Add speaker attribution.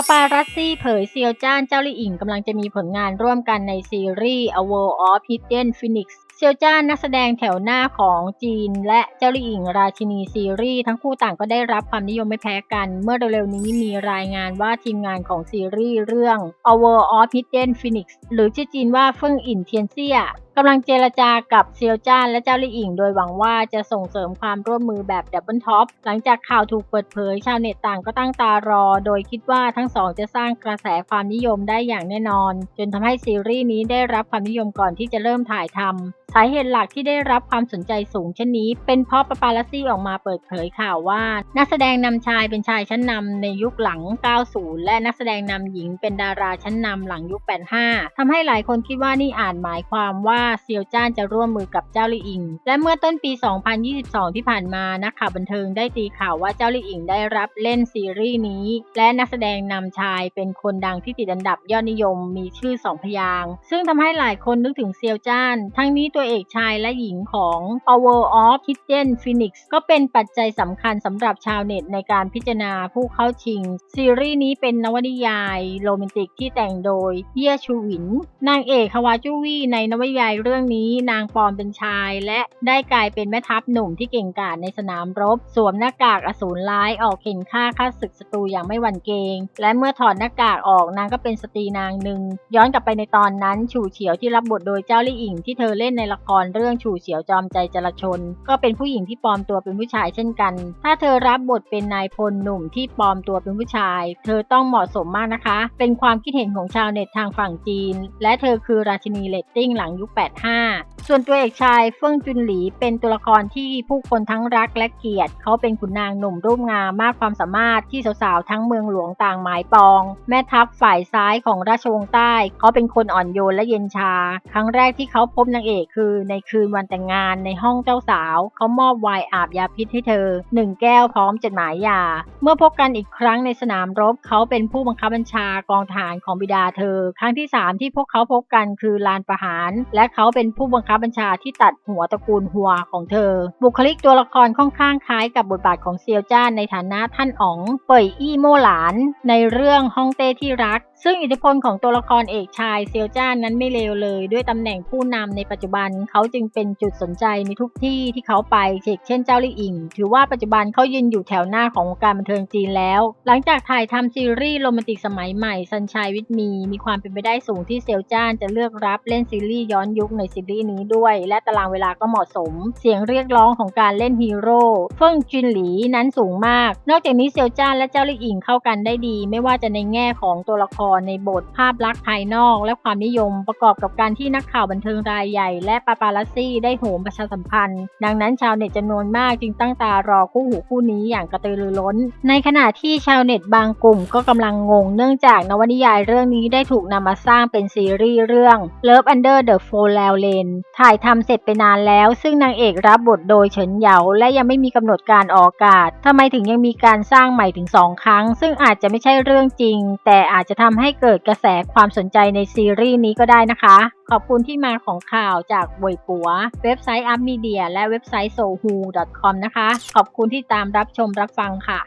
Speaker 1: ปาปารัสซี่เผยเซียวจ้านเจ้าลี่อิงกำลังจะมีผลงานร่วมกันในซีรีส์ A World of Hidden Phoenix เซียวจ้านนักแสดงแถวหน้าของจีน และเจ้าลี่อิงราชินีซีรีส์ทั้งคู่ต่างก็ได้รับความนิยมไม่แพ้กัน เมื่อเร็วๆนี้มีรายงานว่าทีมงานของซีรีส์เรื่อง A World of Hidden Phoenix หรือชื่อจีนว่าเฟิ่งอินเทียนเซีย กำลังเจรจากับเซียวจ้านและเจ้าลี่อิง โดยหวังว่าจะส่งเสริมความร่วมมือแบบดับเบิลท็อป หลังจากข่าวถูกเปิดเผย ชาวเน็ตต่างก็ตั้งตารอ โดยคิดว่าทั้งสองจะสร้างกระแสความนิยมได้อย่างแน่นอน จนทำให้ซีรีส์นี้ได้รับความนิยมก่อนที่จะเริ่มถ่ายทำสาเหตุหลักที่ได้รับความสนใจสูงเช่นนี้ เป็นเพราะปาปาลัสซี่ออกมาเปิดเผยข่าวว่า นักแสดงนำชายเป็นชายชั้นนำในยุคหลัง 90 และนักแสดงนำหญิงเป็นดาราชั้นนำหลังยุค 85ทำให้หลายคนคิดว่านี่อาจหมายความว่าเซียวจ้านจะร่วมมือกับเจ้าลี่อิง และเมื่อต้นปี 2022 ที่ผ่านมานักข่าวบันเทิงได้ตีข่าวว่าเจ้าลี่อิงได้รับเล่นซีรีส์นี้ และนักแสดงนำชายเป็นคนดังที่ติดอันดับยอดนิยมมีชื่อสองพยางค์ซึ่งทำให้หลายคนนึกถึงเซียวจ้าน ทั้งนี้ตัวเอกชายและหญิงของ Power of Hidden Phoenix ก็เป็นปัจจัยสำคัญสำหรับชาวเน็ตในการพิจารณาผู้เข้าชิง ซีรีส์นี้เป็นนวนิยาย โรแมนติกที่แต่งโดยเยี่ยชูหวิน นางเอกฮาวาจูวี่ในนวนิยายเรื่องนี้นางปอมเป็นชาย และได้กลายเป็นแม่ทัพหนุ่มที่เก่งกาจในสนามรบ สวมหน้ากากอสูรร้ายออกเข็นฆ่าฆ่าศึกศัตรูอย่างไม่หวั่นเกรง และเมื่อถอดหน้ากากออกนางก็เป็นสตรีนางหนึ่ง ย้อนกลับไปในตอนนั้นฉู่เฉียวที่รับบทโดยเจ้าลี่อิงที่เธอเล่นในละครเรื่องฉู่เฉียวจอมใจจราชน ก็เป็นผู้หญิงที่ปลอมตัวเป็นผู้ชายเช่นกัน ถ้าเธอรับบทเป็นนายพลหนุ่มที่ปลอมตัวเป็นผู้ชาย เธอต้องเหมาะสมมากนะคะ เป็นความคิดเห็นของชาวเน็ตทางฝั่งจีน และเธอคือราชินีเลตติ้งหลังยุค85 ส่วนตัวเอกชายเฟิ่งจุนหลีเป็นตัวละครที่ผู้คนทั้งรักและเกลียด เขาเป็นขุนนางหนุ่มรูปงามมากความสามารถที่สาวๆทั้งเมืองหลวงต่างหมายปอง แม่ทัพฝ่ายซ้ายของราชวงศ์ใต้ เขาเป็นคนอ่อนโยนและเย็นชา ครั้งแรกที่เขาพบนางเอกคือในคืนวันแต่งงานในห้องเจ้าสาว เขามอบไวน์อาบยาพิษให้เธอหนึ่งแก้วพร้อมจดหมายยา เมื่อพบกันอีกครั้งในสนามรบ เขาเป็นผู้บังคับบัญชากองทหารของบิดาเธอ ครั้งที่3ที่พวกเขาพบกันคือลานประหาร และเขาเป็นผู้บังคับบัญชาที่ตัดหัวตระกูลหัวของเธอ บุคลิกตัวละครค่อนข้างคล้ายกับบทบาทของเซียวจ้านในฐานะท่านอ๋อง เป่ยอี้โม่หลาน ในเรื่องฮ่องเต้ที่รัก ซึ่งอิทธิพลของตัวละครเอกชายเซียวจ้านนั้นไม่เลวเลย ด้วยตำแหน่งผู้นำในปัจจุบันเขาจึงเป็นจุดสนใจในทุกที่ที่เขาไปเช่นเจ้าลี่อิง ถือว่าปัจจุบันเขายืนอยู่แถวหน้าของวงการบันเทิงจีนแล้ว หลังจากถ่ายทำซีรีส์โรแมนติกสมัยใหม่ซันชัยวิทมี มีความเป็นไปได้สูงที่เซียวจ้านจะเลือกรับเล่นซีรีส์ย้อนยุคในซีรีส์นี้ด้วย และตารางเวลาก็เหมาะสม เสียงเรียกร้องของการเล่นฮีโร่เฟิ่งจินหลีนั้นสูงมาก นอกจากนี้เซียวจ้านและเจ้าลี่อิงเข้ากันได้ดี ไม่ว่าจะในแง่ของตัวละครในบทภาพลักษณ์ภายนอกและความนิยมประกอบกับการที่นักข่าวบันเทิงรายใหญ่และปาปาลัสซี่ได้โหมประชาสัมพันธ์ ดังนั้นชาวเน็ตจำนวนมากจึงตั้งตารอคู่หูคู่นี้อย่างกระตือรือร้น ในขณะที่ชาวเน็ตบางกลุ่มก็กำลังงงเนื่องจากนวนิยายเรื่องนี้ได้ถูกนำมาสร้างเป็นซีรีส์เรื่อง Love Under the f o l a l a n e ถ่ายทำเสร็จไปนานแล้ว ซึ่งนางเอกรับบทโดยเฉินเหยาและยังไม่มีกำหนดการออกอากาศทำไมถึงยังมีการสร้างใหม่ถึง 2 ครั้ง ซึ่งอาจจะไม่ใช่เรื่องจริง แต่อาจจะทำให้เกิดกระแสความสนใจในซีรีส์นี้ก็ได้นะคะ ขอบคุณที่มาของข่าวจากบวยปัว เว็บไซต์อัพมีเดียและเว็บไซต์ sohu.com นะคะ ขอบคุณที่ตามรับชมรับฟังค่ะ